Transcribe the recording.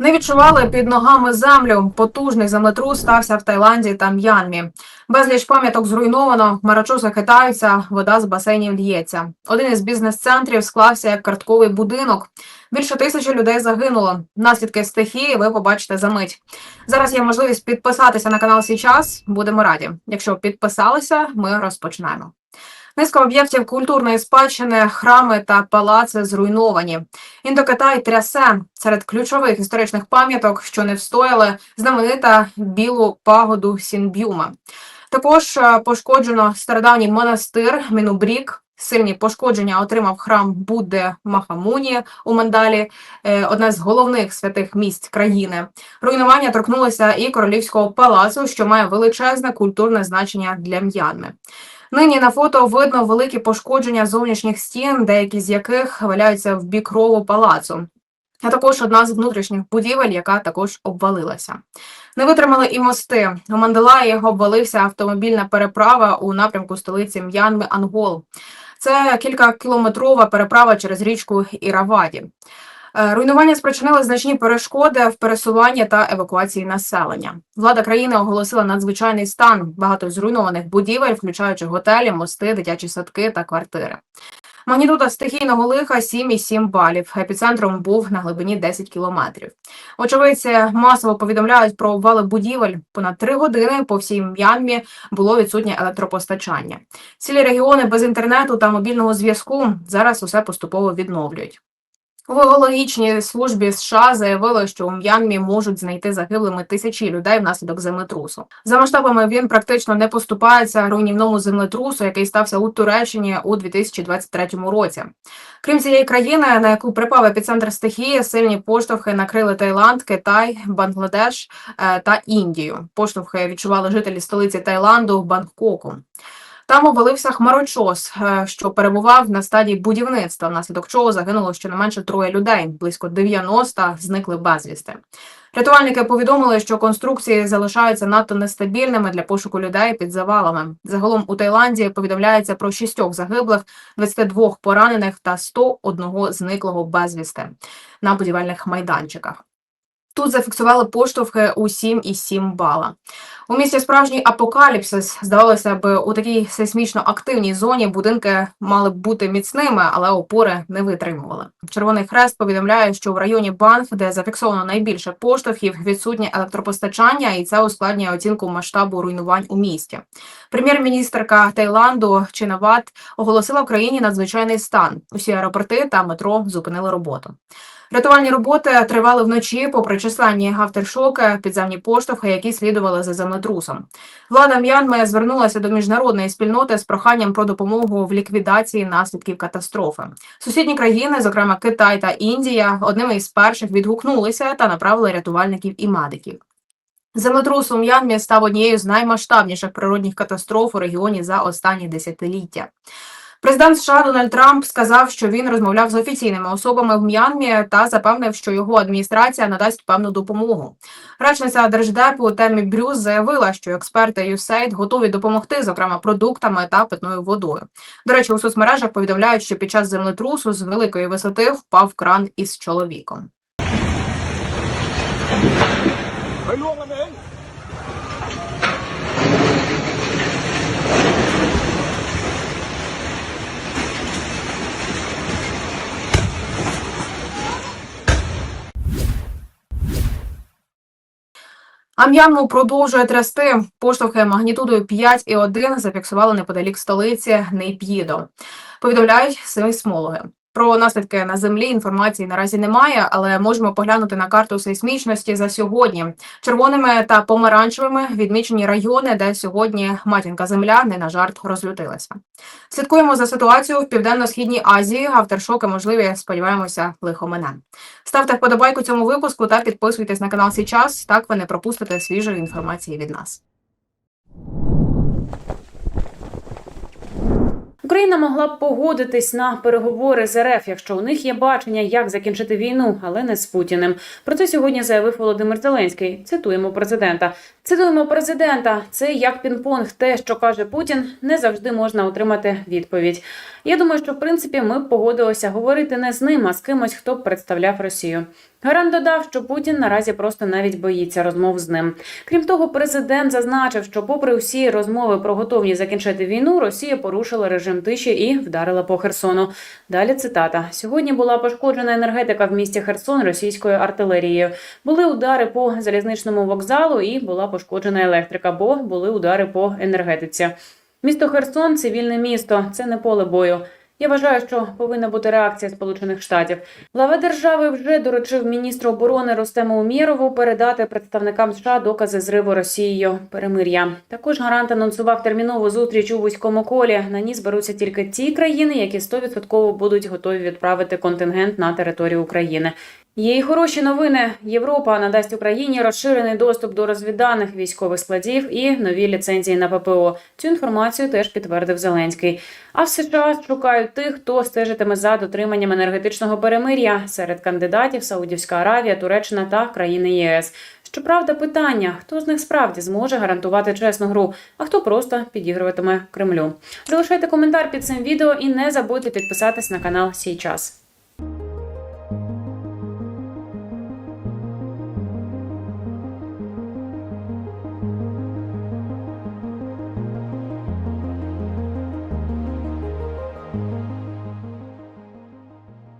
Не відчували під ногами землю. Потужний землетрус стався в Таїланді та М'янмі. Безліч пам'яток зруйновано, марачуси хитаються, вода з басейнів л'ється. Один із бізнес-центрів склався як картковий будинок. Більше тисячі людей загинуло. Наслідки стихії ви побачите за мить. Зараз є можливість підписатися на канал Січас. Будемо раді. Якщо підписалися, ми розпочнемо. Низка об'єктів культурної спадщини, храми та палаци зруйновані. Індокитай трясе серед ключових історичних пам'яток, що не встояли, знаменита білу пагоду Сінб'юма. Також е, пошкоджено стародавній монастир Мінубрік. Сильні пошкодження отримав храм Будди Махамуні у Мандалі, е, одне з головних святих місць країни. Руйнування торкнулося і королівського палацу, що має величезне культурне значення для М'янми. Нині на фото видно великі пошкодження зовнішніх стін, деякі з яких валяються в бік рову палацу. А також одна з внутрішніх будівель, яка також обвалилася. Не витримали і мости. У Мандалаї обвалився автомобільна переправа у напрямку столиці М'янми Ангол. Це кількакілометрова переправа через річку Іраваді. Е, Руйнування спричинили значні перешкоди в пересуванні та евакуації населення. Влада країни оголосила надзвичайний стан. Багато зруйнованих будівель, включаючи готелі, мости, дитячі садки та квартири. Магнітуда стихійного лиха 7,7 балів. Епіцентром був на глибині 10 кілометрів. Очевидці масово повідомляють про обвали будівель. Понад три години по всій М'янмі було відсутнє електропостачання. Цілі регіони без інтернету та мобільного зв'язку зараз усе поступово відновлюють. У геологічній службі США заявили, що у М'янмі можуть знайти загиблими тисячі людей внаслідок землетрусу. За масштабами він практично не поступається руйнівному землетрусу, який стався у Туреччині у 2023 році. Крім цієї країни, на яку припав епіцентр стихії, сильні поштовхи накрили Таїланд, Китай, Бангладеш е, та Індію. Поштовхи відчували жителі столиці Таїланду Бангкоку. Там обвалився хмарочос, е, що перебував на стадії будівництва, внаслідок чого загинуло щонайменше троє людей. Близько 90 зникли безвісти. Рятувальники повідомили, що конструкції залишаються надто нестабільними для пошуку людей під завалами. Загалом у Таїланді повідомляється про шістьох загиблих, 22 поранених та 101 зниклого безвісти на будівельних майданчиках. Тут зафіксували поштовхи у 7,7 бала. У місті справжній апокаліпсис. Здавалося б, у такій сейсмічно активній зоні будинки мали б бути міцними, але опори не витримували. Червоний хрест повідомляє, що в районі Банф, де зафіксовано найбільше поштовхів, відсутнє електропостачання, і це ускладнює оцінку масштабу руйнувань у місті. Прем'єр-міністрка Таїланду Чинават оголосила в країні надзвичайний стан. Усі аеропорти та метро зупинили роботу. Рятувальні роботи тривали вночі, попри численні авторшоки, підземні поштовхи, які слідували за землетрусом. Влада М'янми звернулася до міжнародної спільноти з проханням про допомогу в ліквідації наслідків катастрофи. Сусідні країни, зокрема Китай та Індія, одними із перших відгукнулися та направили рятувальників і медиків. Землетрус у М'янмі став однією з наймасштабніших природних катастроф у регіоні за останні десятиліття. Президент США Дональд Трамп сказав, що він розмовляв з офіційними особами в М'янмі та запевнив, що його адміністрація надасть певну допомогу. Речниця держдепу Темі Брюс заявила, що експерти USAID готові допомогти, зокрема продуктами та питною водою. До речі, у соцмережах повідомляють, що під час землетрусу з великої висоти впав кран із чоловіком. Ам'янму продовжує трясти поштовхи магнітудою 5 і 1 зафіксували неподалік столиці Нейп'їдо, повідомляють сейсмологи. Про наслідки на землі інформації наразі немає, але можемо поглянути на карту сейсмічності за сьогодні. Червоними та помаранчевими відмічені райони, де сьогодні матінка земля не на жарт розлютилася. Слідкуємо за ситуацією в південно-східній Азії. Авторшоки можливі. Сподіваємося, лихо мене. Ставте вподобайку цьому випуску та підписуйтесь на канал Січас. Так ви не пропустите свіжої інформації від нас. Україна могла б погодитись на переговори з РФ, якщо у них є бачення, як закінчити війну, але не з Путіним. Про це сьогодні заявив Володимир Зеленський. Цитуємо президента. Цитуємо президента. Це як пінг-понг. Те, що каже Путін, не завжди можна отримати відповідь. Я думаю, що в принципі ми б погодилися говорити не з ним, а з кимось, хто б представляв Росію. Гарант додав, що Путін наразі просто навіть боїться розмов з ним. Крім того, президент зазначив, що, попри всі розмови про готовність закінчити війну, Росія порушила режим тиші і вдарила по Херсону. Далі цитата: сьогодні була пошкоджена енергетика в місті Херсон російською артилерією. Були удари по залізничному вокзалу і була пошкоджена електрика, бо були удари по енергетиці. Місто Херсон цивільне місто, це не поле бою. Я вважаю, що повинна бути реакція Сполучених Штатів. Глава держави вже доручив міністру оборони Ростему Умєрову передати представникам США докази зриву Росією перемир'я. Також гарант анонсував термінову зустріч у вузькому колі. На ній зберуться тільки ті країни, які 100% будуть готові відправити контингент на територію України. Й хороші новини. Європа надасть Україні розширений доступ до розвідданих військових складів і нові ліцензії на ППО. Цю інформацію теж підтвердив Зеленський. А в США шукають тих, хто стежитиме за дотриманням енергетичного перемир'я серед кандидатів Саудівська Аравія, Туреччина та країни ЄС. Щоправда, питання: хто з них справді зможе гарантувати чесну гру, а хто просто підігруватиме Кремлю. Залишайте коментар під цим відео і не забудьте підписатись на канал Сій час.